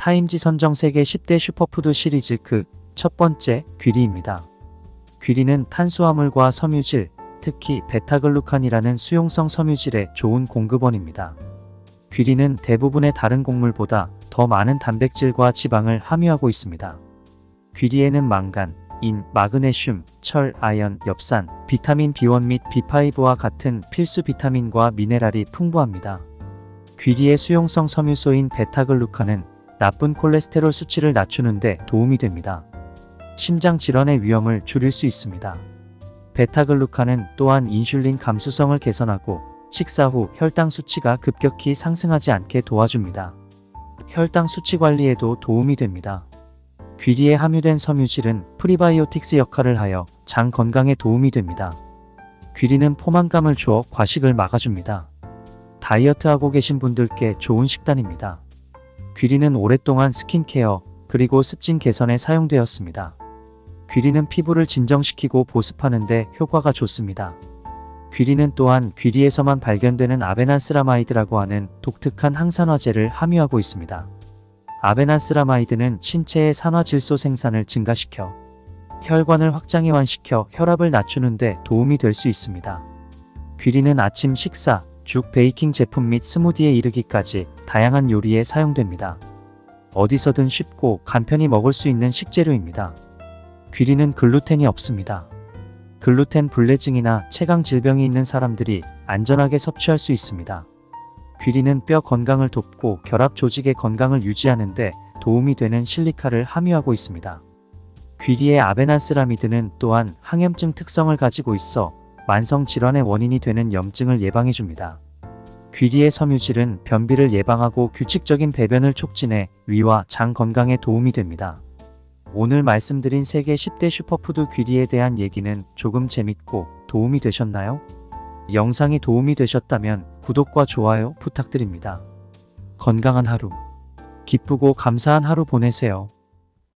타임지 선정 세계 10대 슈퍼푸드 시리즈 그 첫 번째 귀리입니다. 귀리는 탄수화물과 섬유질, 특히 베타글루칸이라는 수용성 섬유질의 좋은 공급원입니다. 귀리는 대부분의 다른 곡물보다 더 많은 단백질과 지방을 함유하고 있습니다. 귀리에는 망간, 인, 마그네슘, 철, 아연, 엽산, 비타민 B1 및 B5와 같은 필수 비타민과 미네랄이 풍부합니다. 귀리의 수용성 섬유소인 베타글루칸은 나쁜 콜레스테롤 수치를 낮추는데 도움이 됩니다. 심장 질환의 위험을 줄일 수 있습니다. 베타글루칸은 또한 인슐린 감수성을 개선하고 식사 후 혈당 수치가 급격히 상승하지 않게 도와줍니다. 혈당 수치 관리에도 도움이 됩니다. 귀리에 함유된 섬유질은 프리바이오틱스 역할을 하여 장 건강에 도움이 됩니다. 귀리는 포만감을 주어 과식을 막아줍니다. 다이어트하고 계신 분들께 좋은 식단입니다. 귀리는 오랫동안 스킨케어 그리고 습진 개선에 사용되었습니다. 귀리는 피부를 진정시키고 보습하는데 효과가 좋습니다. 귀리는 또한 귀리에서만 발견되는 아베난스라마이드라고 하는 독특한 항산화제를 함유하고 있습니다. 아베난스라마이드는 신체의 산화질소 생산을 증가시켜 혈관을 확장이완시켜 혈압을 낮추는데 도움이 될 수 있습니다. 귀리는 아침 식사, 죽 베이킹 제품 및 스무디에 이르기까지 다양한 요리에 사용됩니다. 어디서든 쉽고 간편히 먹을 수 있는 식재료입니다. 귀리는 글루텐이 없습니다. 글루텐 불내증이나 체강 질병이 있는 사람들이 안전하게 섭취할 수 있습니다. 귀리는 뼈 건강을 돕고 결합 조직의 건강을 유지하는데 도움이 되는 실리카를 함유하고 있습니다. 귀리의 아베난스라미드는 또한 항염증 특성을 가지고 있어 만성 질환의 원인이 되는 염증을 예방해 줍니다. 귀리의 섬유질은 변비를 예방하고 규칙적인 배변을 촉진해 위와 장 건강에 도움이 됩니다. 오늘 말씀드린 세계 10대 슈퍼푸드 귀리에 대한 얘기는 조금 재밌고 도움이 되셨나요? 영상이 도움이 되셨다면 구독과 좋아요 부탁드립니다. 건강한 하루, 기쁘고 감사한 하루 보내세요.